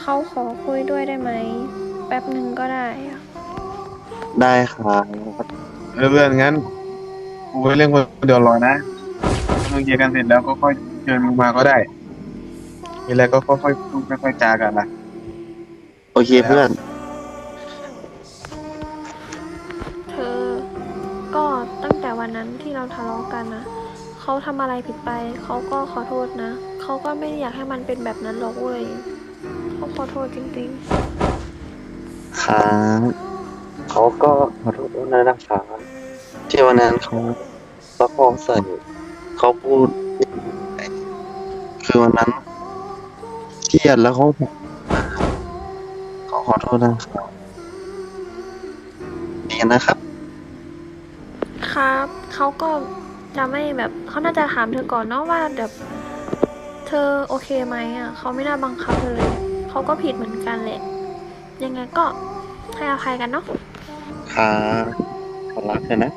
เขาขอคุยด้วยได้ไหม แป๊บหนึ่งก็ได้อะได้ครับเออเพื่อนงั้นกูไปเล่นคนเดียวรอนะถ้ามึงเคลียร์กันเสร็จแล้วก็ค่อยเชิญมึงมาก็ได้มีอะไรก็ค่อยๆพูดค่อยๆจากันนะโอเคเพื่อนเธอ ก็ตั้งแต่วันนั้นที่เราทะเลาะกันนะเขาทำอะไรผิดไป เขาก็ขอโทษนะ เขาก็ไม่ได้อยากให้มันเป็นแบบนั้นหรอกเว้ยเขาขอโทษจริงครับเขาก็ขอโทษด้วยนะครับที่วันนั้นเขาประคองใส่เขาพูด คือวันนั้นเครียดแล้วเขาเขาขอโทษนะครับดีนะครับ ๆ ครับ เขาก็จะไม่แบบเขาน่าจะถามเธอก่อนเนาะว่าแบบ เธอโอเคไหมอะเขาไม่น่าบังคับเธอเลย เขาก็ผิดเหมือนกันแหละ ยังไงก็ให้อภัยกันเนาะครับรักเธอนะ